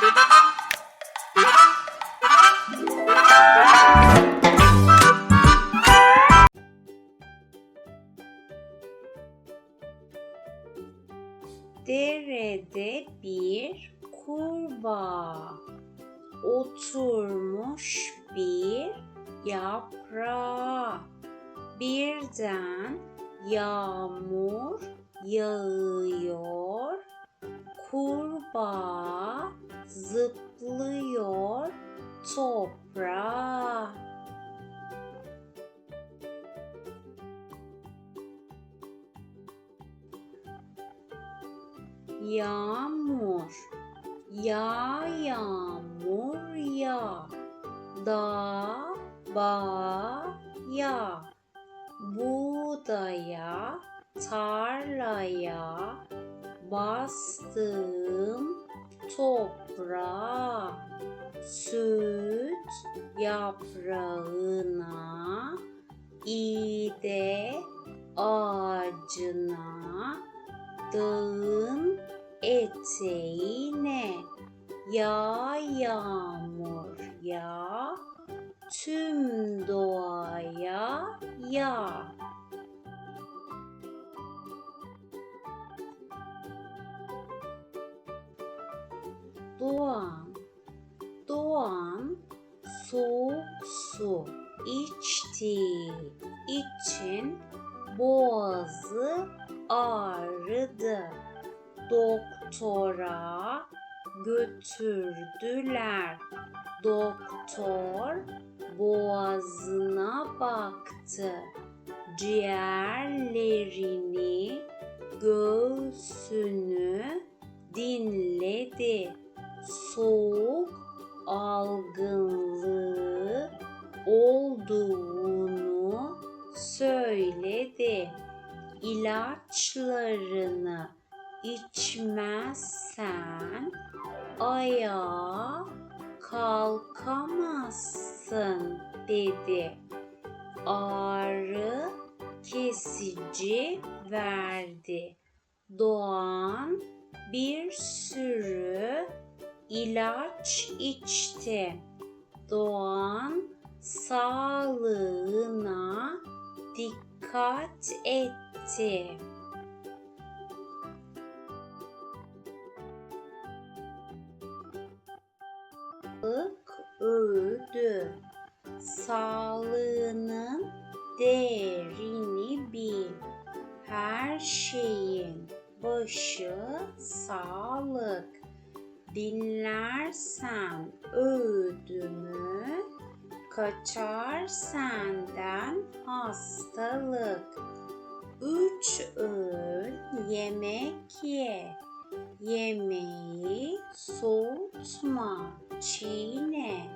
Derede bir kurbağa oturmuş bir yaprağa. Birden yağmur yağıyor. Kurbağa zıplıyor. Toprağa. Yağmur, ya yağmur ya, da ba ya, buğdaya, tarlaya, bastım toprağa, süt yaprağına, ide ağacına, dağın eteğine. Ya yağmur ya tüm doğaya ya Doğan Doğan soğuk su içtiği için boğazı ağrıdı doktora götürdüler. Doktor boğazına baktı. Ciğerlerini, göğsünü dinledi. Soğuk algınlığı olduğunu söyledi. İlaçlarını içmezsen ayağa kalkamazsın dedi. Ağrı kesici verdi. Doğan bir sürü ilaç içti. Doğan sağlığına dikkat etti. Kaçar senden hastalık. Üç öğün yemek ye. Yemeği soğutma, çiğne.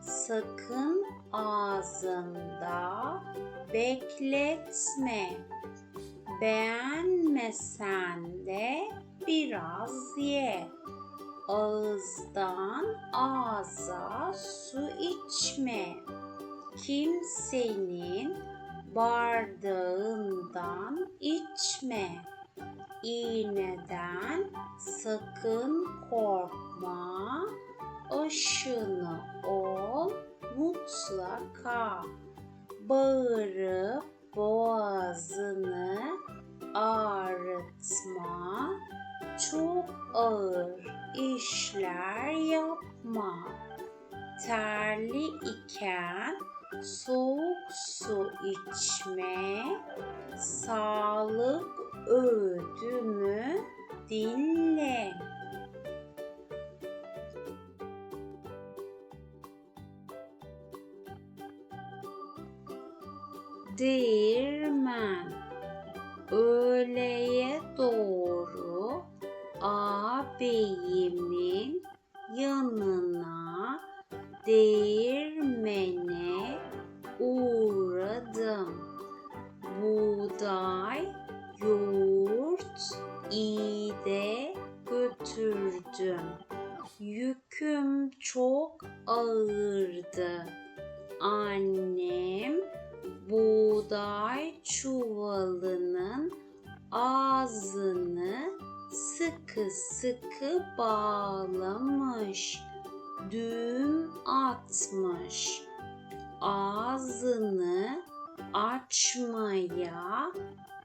Sakın ağzında bekletme. Beğenmesen de biraz ye. Ağızdan ağza su içme. Kimsenin bardağından içme. İğneden sakın korkma. Aşını ol mutlaka. Bağırıp boğazını ağrıtma. Çok ağır işler yapma. Terli iken soğuk su içme. Sağlık öğüdümü dinle. Buğday, yoğurt, iğde götürdüm. Yüküm çok ağırdı. Annem buğday çuvalının ağzını sıkı sıkı bağlamış.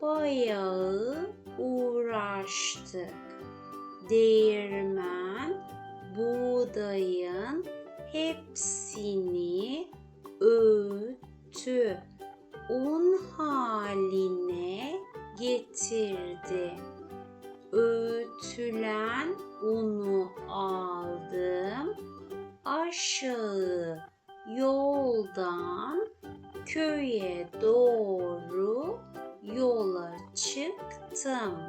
Bayağı uğraştık. Değirmen buğdayın hepsini öğüttü. Un haline getirdi. Öğütülen unu aldım. Aşağı yoldan köye doğru yola çıktım.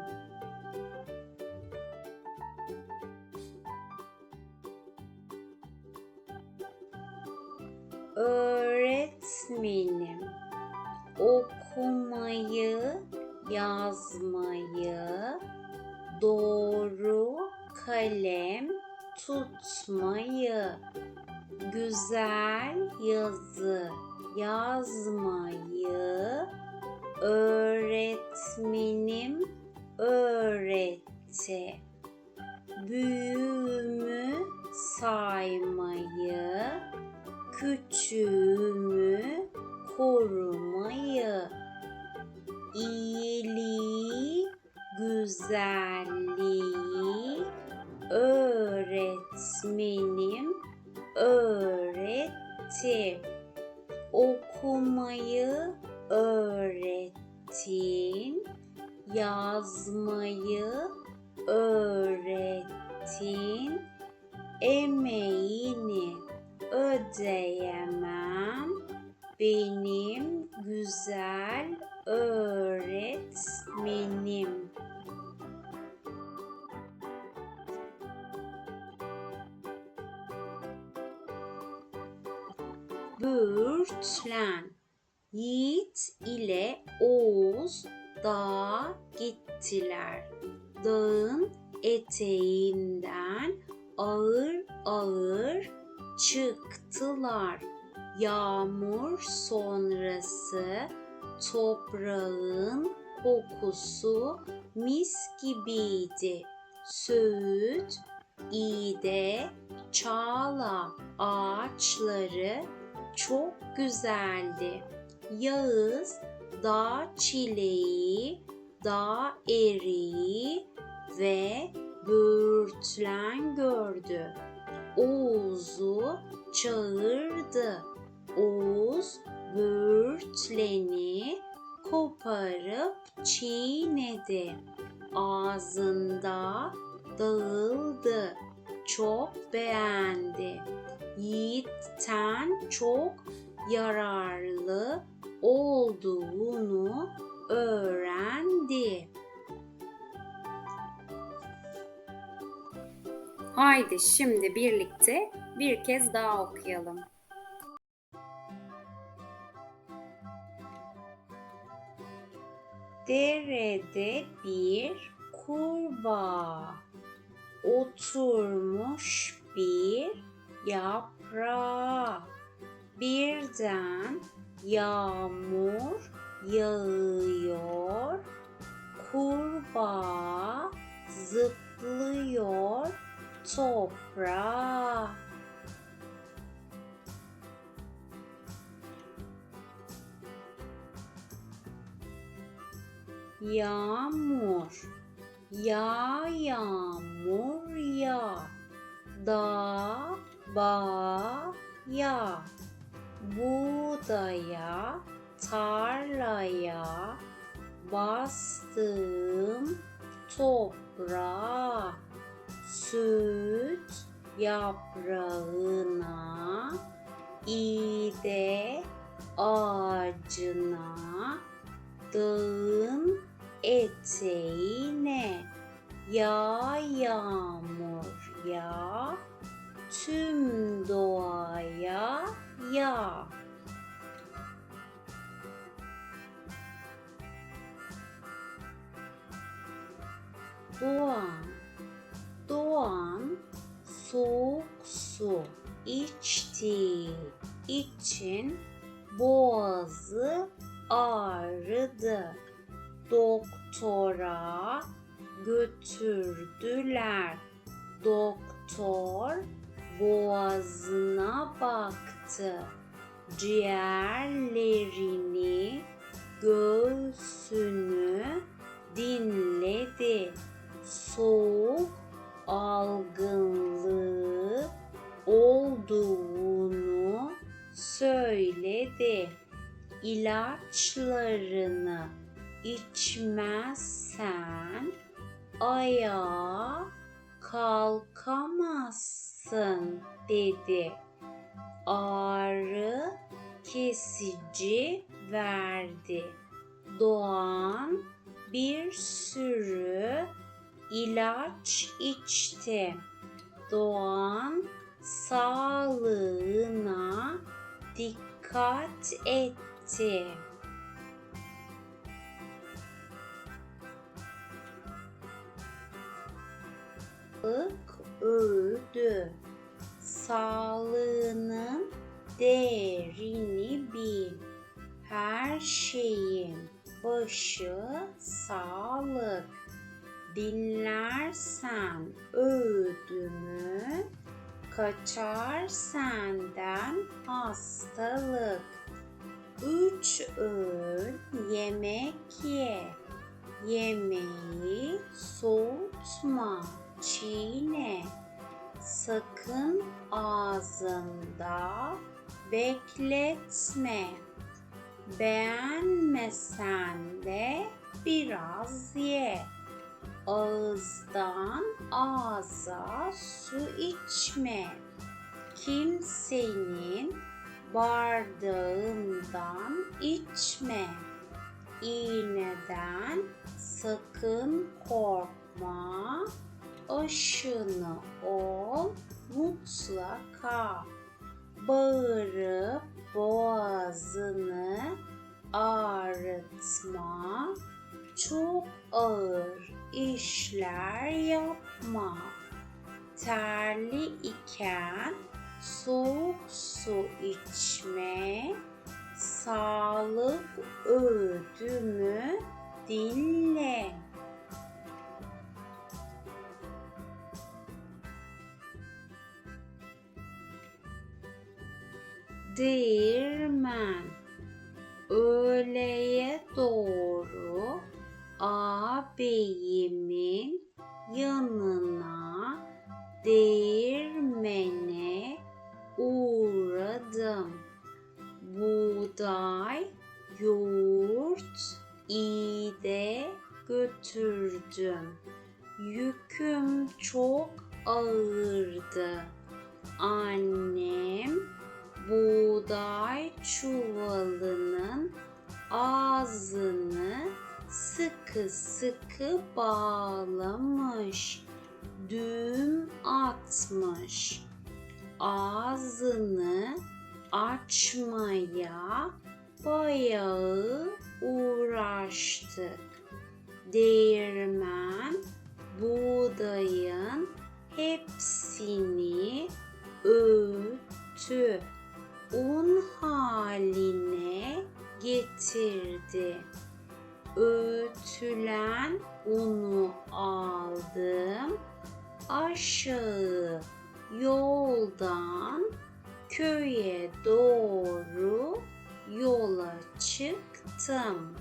Öğretmenim okumayı, yazmayı, doğru kalem tutmayı, güzel yazı yazmayı öğretmenim Büyüğümü saymayı, küçüğümü korumayı, iyiliği, güzelliği öğretmenim öğretti. Okumayı öğrettin, yazmayı öğrettin. Emeğini ödeyemem benim güzel öğretmenim. Böğürtlen Yiğit ile Oğuz dağa gittiler. Dağın eteğinden ağır ağır çıktılar. Yağmur sonrası toprağın kokusu mis gibiydi. Söğüt, iğde, çağla ağaçları çok güzeldi. Yağız dağ çileği, dağ eriği ve böğürtlen gördü. Oğuz'u çağırdı. Oğuz böğürtleni koparıp çiğnedi. Ağzında dağıldı. Çok beğendi. Yiğitten çok yararlı olduğunu öğrendi. Haydi şimdi birlikte bir kez daha okuyalım. Derede bir kurbağa oturmuş bir yaprağa. Birden yağmur yağıyor. Kurbağa zıplıyor toprağa. Yağmur, ya yağmur ya, da ba ya, buğdaya, tarlaya, bastım toprağa, süt yaprağına, iğde ağacına, dağın eteğine ya yağmur ya tüm doğaya ya Doğan Doğan soğuk su içtiği için boğazı ağrıdı doktora götürdü Doktor boğazına baktı. Ciğerlerini, göğsünü dinledi. Soğuk algınlığı olduğunu söyledi. İlaçlarını içmezsen ayağa kalkamazsın dedi. Ağrı kesici verdi. Doğan bir sürü ilaç içti. Doğan sağlığına dikkat etti. Sağlık öldü. Sağlığının değerini bil. Her şeyin başı sağlık. Dinlersen öğüdümü, kaçar senden hastalık. Üç öğün yemek ye, yemeği soğutma, çiğne. Sakın ağzında bekletme. Beğenmesen de biraz ye. Ağızdan ağza su içme. Kimsenin bardağından içme. İğneden sakın korkma. Aşını ol mutlaka. Bağırıp boğazını ağrıtma. Çok ağır işler yapma. Terli iken soğuk su içme. Sağlık öğüdümü dinle. Değirmen öğleye doğru ağabeyimin yanına değirmene uğradım. Buğday, yoğurt, iğde götürdüm. Yüküm çok ağırdı. Annem buğday çuvalının ağzını sıkı sıkı bağlamış. Düğüm atmış. Ağzını açmaya bayağı uğraştık. Değirmen buğdayın hepsini öğüttü. Un haline getirdi. Öğütülen unu aldım. Aşağı yoldan köye doğru yola çıktım.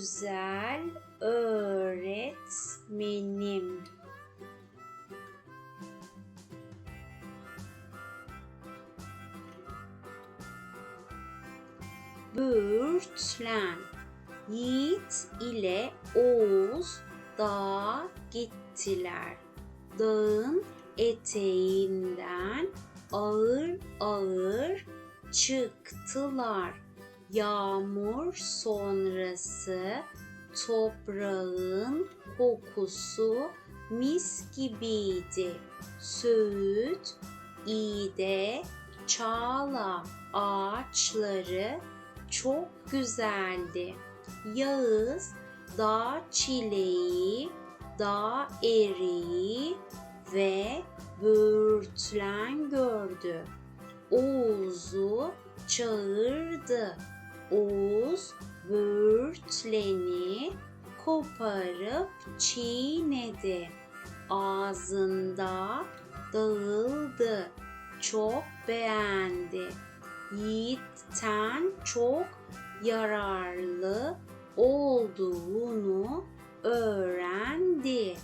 Güzel öğretmenim. Böğürtlen Yiğit ile Oğuz dağa gittiler. Dağın eteğinden ağır ağır çıktılar. Yağmur sonrası toprağın kokusu mis gibiydi. Söğüt, İğde, Çağla ağaçları çok güzeldi. Yağız dağ çileği, dağ eriği ve böğürtlen gördü. Oğuz'u çağırdı. Oğuz böğürtleni koparıp çiğnedi. Ağzında dağıldı. Çok beğendi. Yiğitten çok yararlı olduğunu öğrendi.